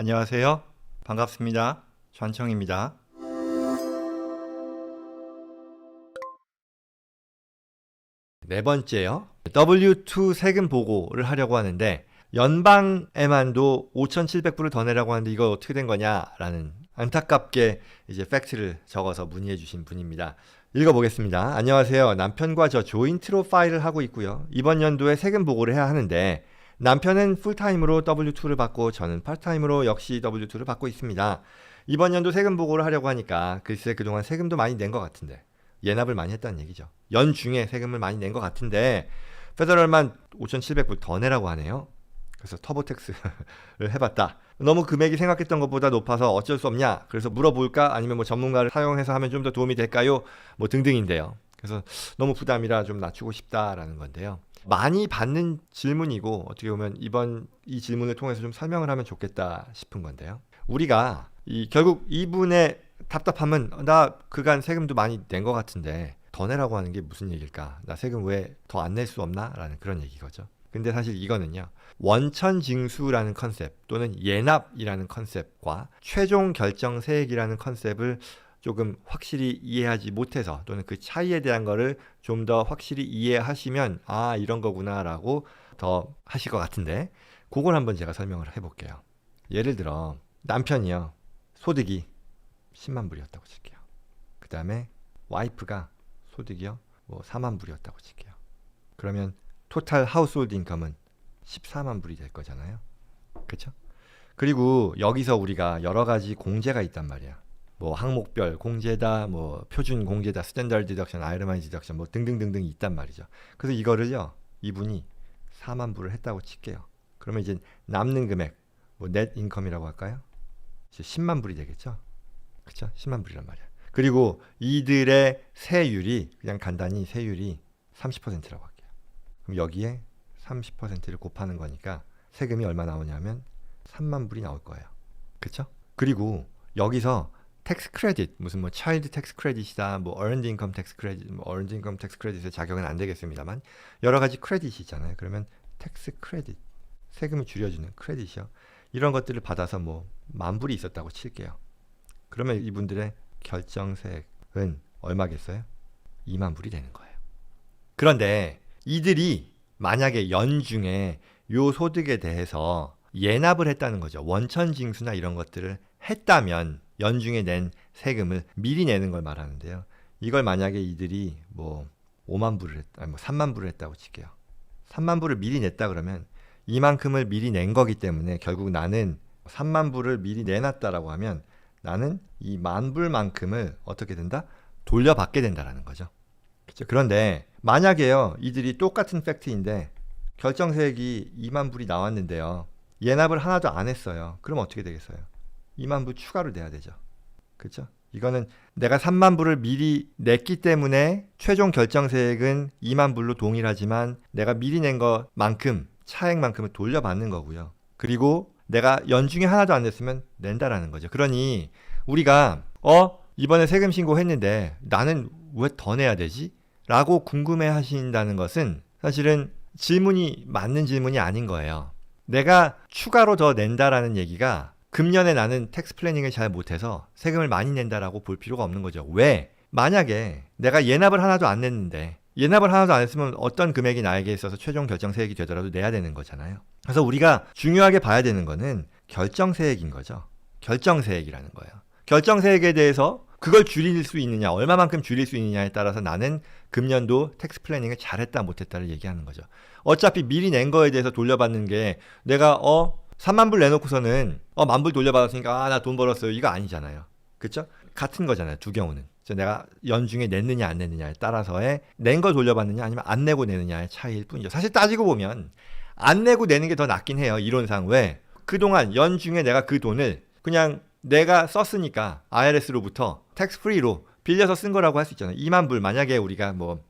안녕하세요. 반갑습니다. 전청입니다. 네 번째요. W2 세금 보고를 하려고 하는데 연방에만도 5,700불을 더 내라고 하는데 이거 어떻게 된 거냐라는 안타깝게 이제 팩트를 적어서 문의해 주신 분입니다. 읽어보겠습니다. 안녕하세요. 남편과 저 조인트로 파일을 하고 있고요. 이번 연도에 세금 보고를 해야 하는데 남편은 풀타임으로 W2를 받고 저는 파트타임으로 역시 W2를 받고 있습니다. 이번 연도 세금 보고를 하려고 하니까 글쎄 그동안 세금도 많이 낸 것 같은데 예납을 많이 했다는 얘기죠. 연중에 세금을 많이 낸 것 같은데 페더럴만 5,700불 더 내라고 하네요. 그래서 터보택스를 해봤다. 너무 금액이 생각했던 것보다 높아서 어쩔 수 없냐? 그래서 물어볼까? 아니면 뭐 전문가를 사용해서 하면 좀 더 도움이 될까요? 뭐 등등인데요. 그래서 너무 부담이라 좀 낮추고 싶다라는 건데요. 많이 받는 질문이고 어떻게 보면 이번 이 질문을 통해서 좀 설명을 하면 좋겠다 싶은 건데요. 우리가 이 결국 이분의 답답함은 나 그간 세금도 많이 낸 것 같은데 더 내라고 하는 게 무슨 얘기일까? 나 세금 왜 더 안 낼 수 없나? 라는 그런 얘기 거죠. 근데 사실 이거는요. 원천 징수라는 컨셉 또는 예납이라는 컨셉과 최종 결정 세액이라는 컨셉을 조금 확실히 이해하지 못해서 또는 그 차이에 대한 거를 좀 더 확실히 이해하시면 아 이런 거구나라고 더 하실 것 같은데 그걸 한번 제가 설명을 해볼게요. 예를 들어 남편이요 소득이 10만 불이었다고 칠게요. 그 다음에 와이프가 소득이요 뭐 4만 불이었다고 칠게요. 그러면 토탈 하우스홀드 인컴은 14만 불이 될 거잖아요. 그렇죠? 그리고 여기서 우리가 여러 가지 공제가 있단 말이야. 뭐 항목별 공제다, 뭐 표준 공제다, 스탠다드 디덕션, 아이러마이 디덕션 뭐 등등등등이 있단 말이죠. 그래서 이거를요. 이분이 4만 불을 했다고 칠게요. 그러면 이제 남는 금액 뭐넷 인컴이라고 할까요? 이제 10만 불이 되겠죠. 그렇죠? 10만 불이란 말이야. 그리고 이들의 세율이 그냥 간단히 세율이 30%라고 할게요. 그럼 여기에 30%를 곱하는 거니까 세금이 얼마 나오냐면 3만 불이 나올 거예요. 그렇죠? 그리고 여기서 텍스 크레딧 무슨 뭐 차일드 텍스 크레딧이다 뭐 어른드 인컴 텍스 크레딧 뭐 어른드 인컴 텍스 크레딧의 자격은 안 되겠습니다만 여러 가지 크레딧이 있잖아요. 그러면 텍스 크레딧 세금을 줄여주는 크레딧이요. 이런 것들을 받아서 뭐 만 불이 있었다고 칠게요. 그러면 이분들의 결정세액은 얼마겠어요? 2만 불이 되는 거예요. 그런데 이들이 만약에 연중에 요 소득에 대해서 예납을 했다는 거죠. 원천 징수나 이런 것들을 했다면 연중에 낸 세금을 미리 내는 걸 말하는데요. 이걸 만약에 이들이 뭐 5만 불을 했, 아니 뭐 3만 불을 했다고 칠게요. 3만 불을 미리 냈다 그러면 이만큼을 미리 낸 거기 때문에 결국 나는 3만 불을 미리 내놨다라고 하면 나는 이 만 불만큼을 어떻게 된다? 돌려받게 된다라는 거죠. 그렇죠? 그런데 만약에요 이들이 똑같은 팩트인데 결정세액이 2만 불이 나왔는데요 예납을 하나도 안 했어요 그럼 어떻게 되겠어요 2만 불 추가로 내야 되죠. 그렇죠 이거는 내가 3만 불을 미리 냈기 때문에 최종 결정세액은 2만 불로 동일하지만 내가 미리 낸 것만큼 차액만큼을 돌려받는 거고요. 그리고 내가 연중에 하나도 안 냈으면 낸다라는 거죠. 그러니 우리가 어? 이번에 세금 신고했는데 나는 왜 더 내야 되지? 라고 궁금해 하신다는 것은 사실은 질문이 맞는 질문이 아닌 거예요. 내가 추가로 더 낸다라는 얘기가 금년에 나는 텍스 플래닝을 잘 못해서 세금을 많이 낸다라고 볼 필요가 없는 거죠. 왜? 만약에 내가 예납을 하나도 안 냈는데 예납을 하나도 안 했으면 어떤 금액이 나에게 있어서 최종 결정세액이 되더라도 내야 되는 거잖아요. 그래서 우리가 중요하게 봐야 되는 거는 결정세액인 거죠. 결정세액이라는 거예요. 결정세액에 대해서 그걸 줄일 수 있느냐, 얼마만큼 줄일 수 있느냐에 따라서 나는 금년도 텍스 플래닝을 잘했다 못했다를 얘기하는 거죠. 어차피 미리 낸 거에 대해서 돌려받는 게 내가 어 3만 불 내놓고서는 어 만불 돌려받았으니까 아 나 돈 벌었어요 이거 아니잖아요. 그렇죠? 같은 거잖아요. 두 경우는. 내가 연중에 냈느냐 안 냈느냐에 따라서의 낸 걸 돌려받느냐 아니면 안 내고 내느냐의 차이일 뿐이죠. 사실 따지고 보면 안 내고 내는 게 더 낫긴 해요. 이론상 왜? 그동안 연중에 내가 그 돈을 그냥 내가 썼으니까 IRS로부터 텍스 프리로 빌려서 쓴 거라고 할 수 있잖아요. 2만 불 만약에 우리가 뭐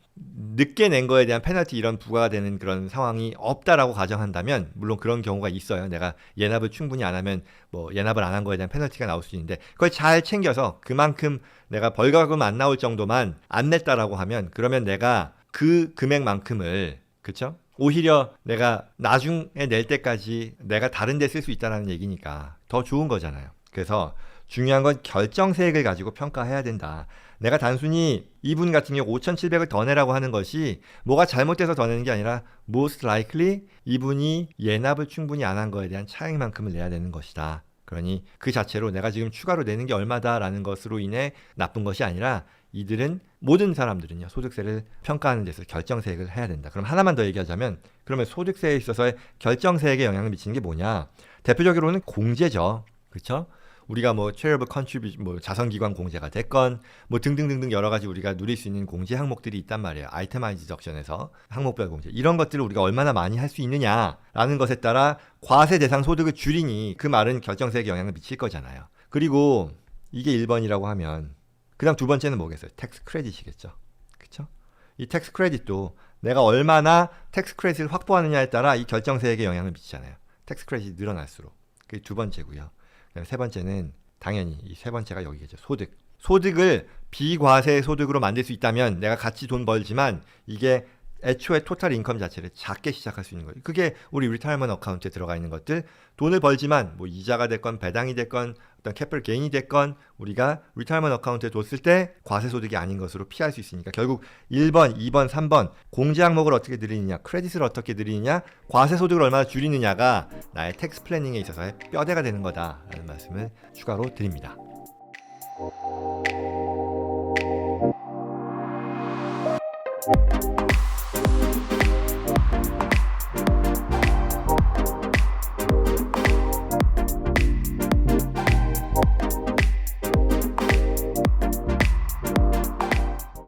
늦게 낸 거에 대한 페널티 이런 부과가 되는 그런 상황이 없다라고 가정한다면 물론 그런 경우가 있어요. 내가 예납을 충분히 안 하면 뭐 예납을 안 한 거에 대한 페널티가 나올 수 있는데 그걸 잘 챙겨서 그만큼 내가 벌금 안 나올 정도만 안 냈다라고 하면 그러면 내가 그 금액만큼을 그쵸? 오히려 내가 나중에 낼 때까지 내가 다른 데 쓸 수 있다는 얘기니까 더 좋은 거잖아요. 그래서 중요한 건 결정세액을 가지고 평가해야 된다. 내가 단순히 이분 같은 경우 5,700을 더 내라고 하는 것이 뭐가 잘못돼서 더 내는 게 아니라 most likely 이분이 예납을 충분히 안 한 거에 대한 차액만큼을 내야 되는 것이다. 그러니 그 자체로 내가 지금 추가로 내는 게 얼마다라는 것으로 인해 나쁜 것이 아니라 이들은 모든 사람들은요 소득세를 평가하는 데서 결정세액을 해야 된다. 그럼 하나만 더 얘기하자면 그러면 소득세에 있어서의 결정세액에 영향을 미치는 게 뭐냐? 대표적으로는 공제죠. 그렇죠? 우리가 뭐 charitable contribution, 뭐 자선기관 공제가 됐건 뭐 등등등등 여러 가지 우리가 누릴 수 있는 공제 항목들이 있단 말이에요. 아이템아이즈 덕션에서 항목별 공제 이런 것들을 우리가 얼마나 많이 할 수 있느냐라는 것에 따라 과세 대상 소득을 줄이니 그 말은 결정세액에 영향을 미칠 거잖아요. 그리고 이게 1번이라고 하면 그다음 두 번째는 뭐겠어요? 텍스 크레딧이겠죠. 그렇죠? 이 텍스 크레딧도 내가 얼마나 텍스 크레딧을 확보하느냐에 따라 이 결정세액에 영향을 미치잖아요. 텍스 크레딧이 늘어날수록. 그게 두 번째고요. 세 번째는 당연히 이 세 번째가 여기겠죠. 소득. 소득을 비과세 소득으로 만들 수 있다면 내가 같이 돈 벌지만 이게 애초에 토탈 인컴 자체를 작게 시작할 수 있는 거예요. 그게 우리 리타이먼 어카운트에 들어가 있는 것들 돈을 벌지만 뭐 이자가 됐건 배당이 됐건 어떤 캐피털 게인이 됐건 우리가 리타이먼 어카운트에 뒀을 때 과세 소득이 아닌 것으로 피할 수 있으니까 결국 1번, 2번, 3번 공제 항목을 어떻게 늘리느냐, 크레딧을 어떻게 늘리느냐, 과세 소득을 얼마나 줄이느냐가 나의 텍스 플래닝에 있어서의 뼈대가 되는 거다라는 말씀을 추가로 드립니다.